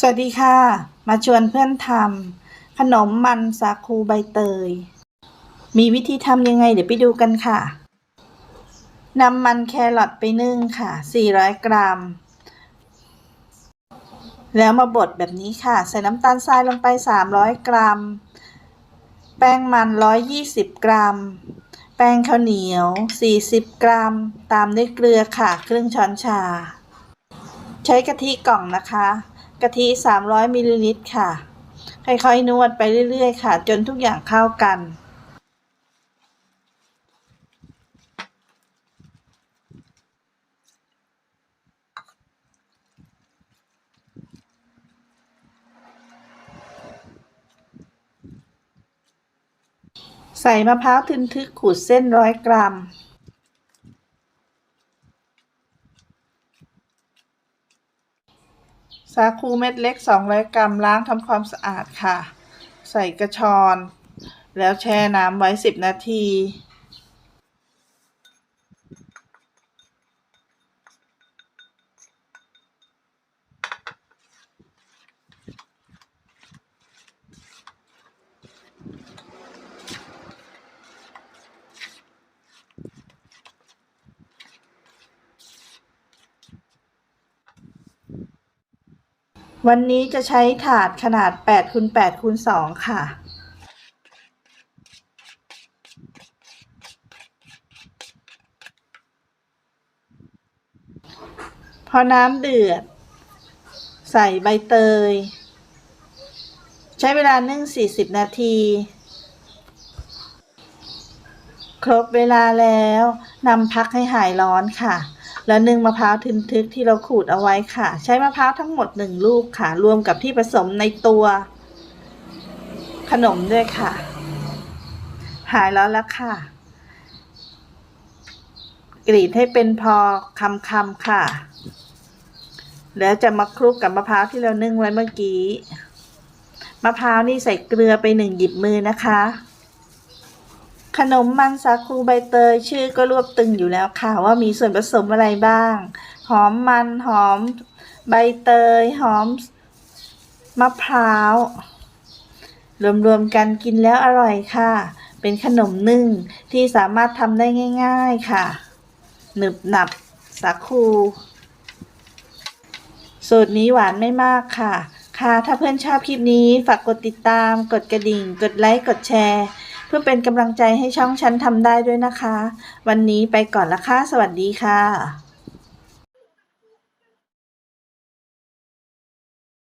สวัสดีค่ะ มาชวนเพื่อนทำขนมมันสาคูใบเตย มีวิธีทำยังไงเดี๋ยวไปดูกันค่ะนำมันแครอทไปนึ่งค่ะ 400 กรัม แล้วมาบดแบบนี้ค่ะ ใส่น้ำตาลทรายลงไป 300 กรัม แป้งมัน 120 กรัม แป้งข้าวเหนียว 40 กรัม ตามด้วยเกลือค่ะ ครึ่งช้อนชา ใช้กะทิกล่องนะคะ กะทิ 300มิลลิลิตรค่ะ ค่อยๆ นวดไปเรื่อยๆ ค่ะ จนทุกอย่างเข้ากัน ใส่มะพร้าวทึนทึกขูดเส้นร้อยกรัม สาคูเม็ดเล็ก 200 กรัมล้างทำความสะอาดค่ะ ใส่กระชอน แล้วแช่น้ำไว้ 10 นาที วันนี้จะใช้ถาดขนาด8คูณ8คูณ2ค่ะ พอน้ำเดือด ใส่ใบเตย ใช้เวลานึ่ง 40 นาที ครบเวลาแล้วนำพักให้หายร้อนค่ะ แล้วนึ่งมะพร้าวทึนทึกที่เราขูดเอาไว้ค่ะ ใช้มะพร้าวทั้งหมดหนึ่งลูกค่ะ รวมกับที่ผสมในตัว ขนมด้วยค่ะ หายแล้วละค่ะ กรีดให้เป็นพอคำคำค่ะ แล้วจะมาคลุกกับมะพร้าวที่เรานึ่งไว้เมื่อกี้ มะพร้าวนี่ใส่เกลือไปหนึ่งหยิบมือนะคะ ขนมมันสาคูใบเตยชื่อก็รวบตึงอยู่แล้วค่ะว่ามีส่วนผสมอะไรบ้าง หอมมันหอมใบเตย หอมมะพร้าว รวมๆกันกินแล้วอร่อยค่ะ เป็นขนมนึ่งที่สามารถทำได้ง่าย ๆค่ะ หนึบหนับสาคูสูตรนี้หวานไม่มากค่ะ ค่ะ ถ้าเพื่อนชอบคลิปนี้ ฝากกดติดตาม กดกระดิ่ง กดไลค์ กดแชร์ เพื่อเป็นกำลังใจให้ช่องฉันทำได้ด้วยนะคะ วันนี้ไปก่อนละค่ะ สวัสดีค่ะ